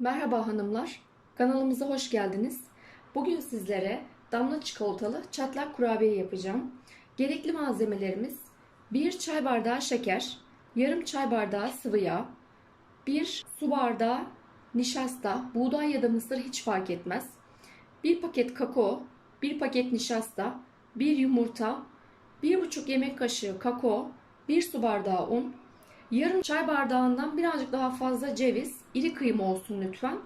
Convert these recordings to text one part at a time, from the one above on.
Merhaba hanımlar, kanalımıza hoş geldiniz. Bugün sizlere damla çikolatalı çatlak kurabiye yapacağım. Gerekli malzemelerimiz 1 çay bardağı şeker, yarım çay bardağı sıvı yağ, 1 su bardağı nişasta, buğday ya da mısır hiç fark etmez, 1 paket kakao, 1 paket nişasta, 1 yumurta, 1,5 yemek kaşığı kakao, 1 su bardağı un, Yarım çay bardağından birazcık daha fazla ceviz, iri kıyım olsun lütfen.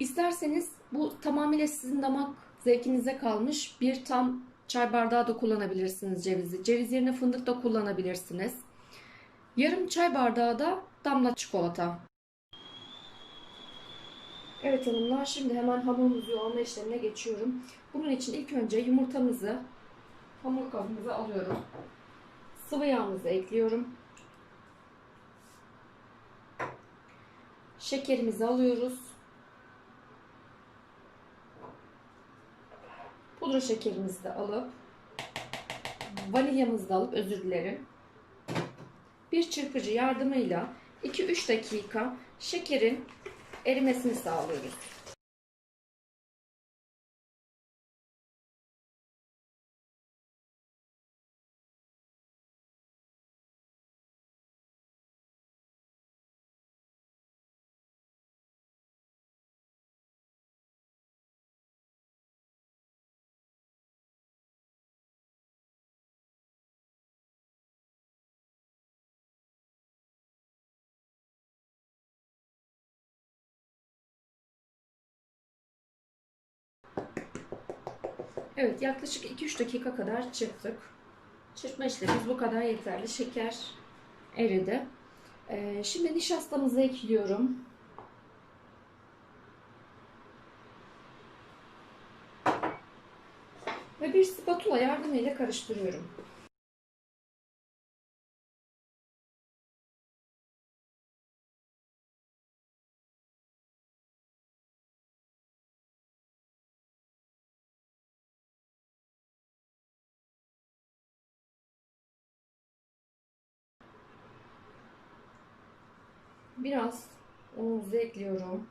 İsterseniz bu tamamıyla sizin damak zevkinize kalmış bir tam çay bardağı da kullanabilirsiniz cevizi. Ceviz yerine fındık da kullanabilirsiniz. Yarım çay bardağı da damla çikolata. Evet hanımlar şimdi hemen hamurumuzu yoğurma işlemine geçiyorum. Bunun için ilk önce yumurtamızı hamur kabımıza alıyorum. Sıvı yağımızı ekliyorum. Şekerimizi alıyoruz. Pudra şekerimizi de alıp vanilyamızı da alıp özür dilerim. Bir çırpıcı yardımıyla 2-3 dakika şekerin erimesini sağlıyoruz. Evet yaklaşık 2-3 dakika kadar çırptık. Çırpma işlemimiz bu kadar yeterli. Şeker eridi. Ee, şimdi nişastamızı ekliyorum. Ve bir spatula yardımıyla karıştırıyorum. Biraz unumuzu ekliyorum.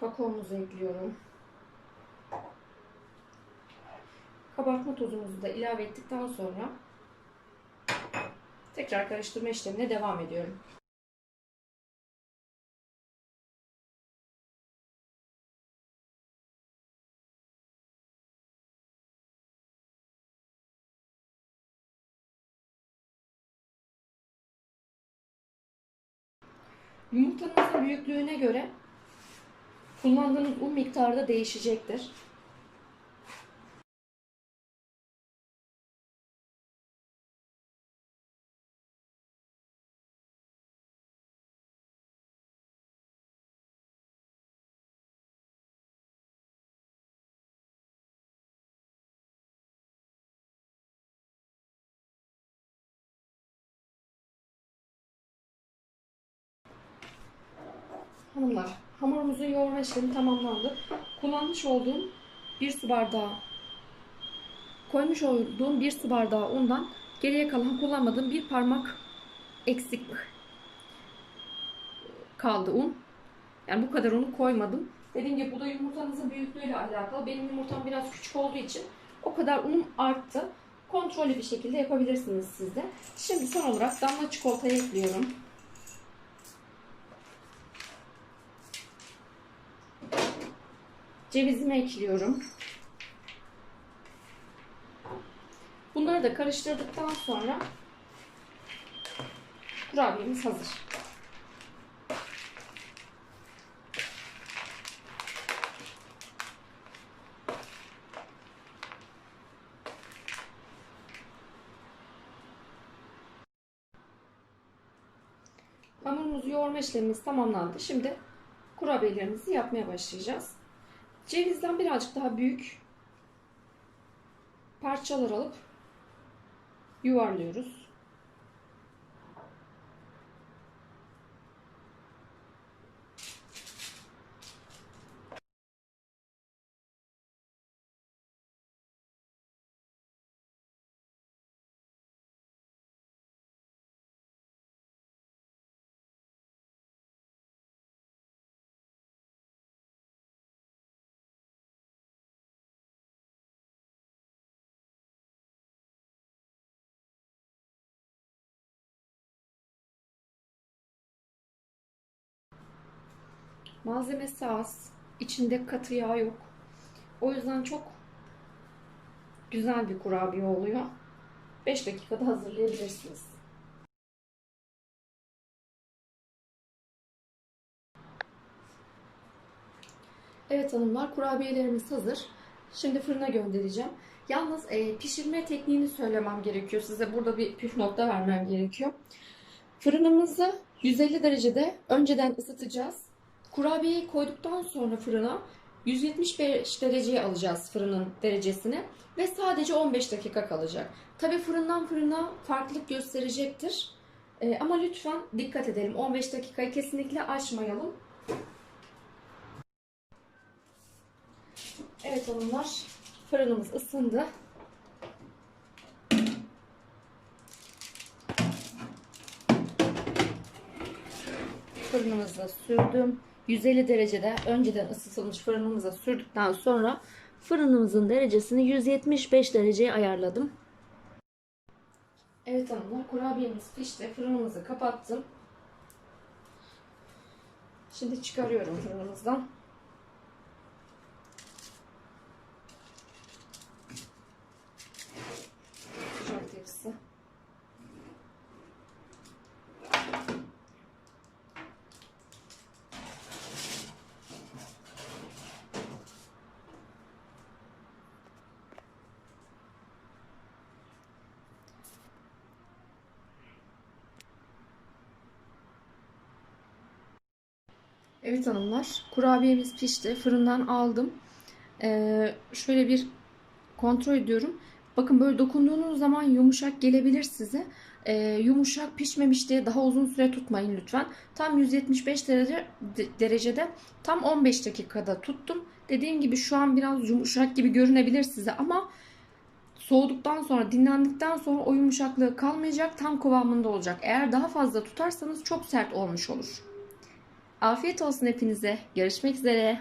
Kakaomuzu ekliyorum. Kabartma tozumuzu da ilave ettikten sonra tekrar karıştırma işlemine devam ediyorum. Yumurtanızın büyüklüğüne göre kullandığınız un miktarı da değişecektir. Hanımlar, hamurumuzun yoğurma işlemi tamamlandı. Kullanmış olduğum bir su bardağı, koymuş olduğum bir su bardağı undan geriye kalan kullanmadığım bir parmak eksik kaldı un. Yani bu kadar unu koymadım. Dediğim gibi bu da yumurtanızın büyüklüğüyle alakalı. Benim yumurtam biraz küçük olduğu için o kadar unum arttı. Kontrollü bir şekilde yapabilirsiniz siz de. Şimdi son olarak damla çikolatayı ekliyorum. Cevizimi ekliyorum. Bunları da karıştırdıktan sonra kurabiyemiz hazır. Hamurumuzu yoğurma işlemimiz tamamlandı. Şimdi kurabiyelerimizi yapmaya başlayacağız. Cevizden birazcık daha büyük parçalar alıp yuvarlıyoruz. Malzemesi az. içinde katı yağ yok. O yüzden çok güzel bir kurabiye oluyor. 5 dakikada hazırlayabilirsiniz. Evet hanımlar kurabiyelerimiz hazır. Şimdi fırına göndereceğim. Yalnız e, pişirme tekniğini söylemem gerekiyor. Size burada bir püf nokta vermem gerekiyor. Fırınımızı 150 derecede önceden ısıtacağız. Kurabiyeyi koyduktan sonra fırına 175 dereceye alacağız fırının derecesini ve sadece 15 dakika kalacak. Tabi fırından fırına farklılık gösterecektir. E, ama lütfen dikkat edelim. 15 dakikayı kesinlikle aşmayalım. Evet hanımlar, fırınımız ısındı. Fırınımıza sürdüm. 150 derecede önceden ısıtılmış fırınımıza sürdükten sonra fırınımızın derecesini 175 dereceye ayarladım. Evet hanımlar, kurabiyemiz pişti. Fırınımızı kapattım. Şimdi çıkarıyorum fırınımızdan. Evet hanımlar, kurabiyemiz pişti. Fırından aldım. Ee, şöyle bir kontrol ediyorum. Bakın böyle dokunduğunuz zaman yumuşak gelebilir size. Ee, yumuşak pişmemiş diye daha uzun süre tutmayın lütfen. Tam 175 derece de- derecede tam 15 dakikada tuttum. Dediğim gibi şu an biraz yumuşak gibi görünebilir size ama soğuduktan sonra dinlendikten sonra o yumuşaklığı kalmayacak tam kıvamında olacak. Eğer daha fazla tutarsanız çok sert olmuş olur. Afiyet olsun hepinize. Görüşmek üzere.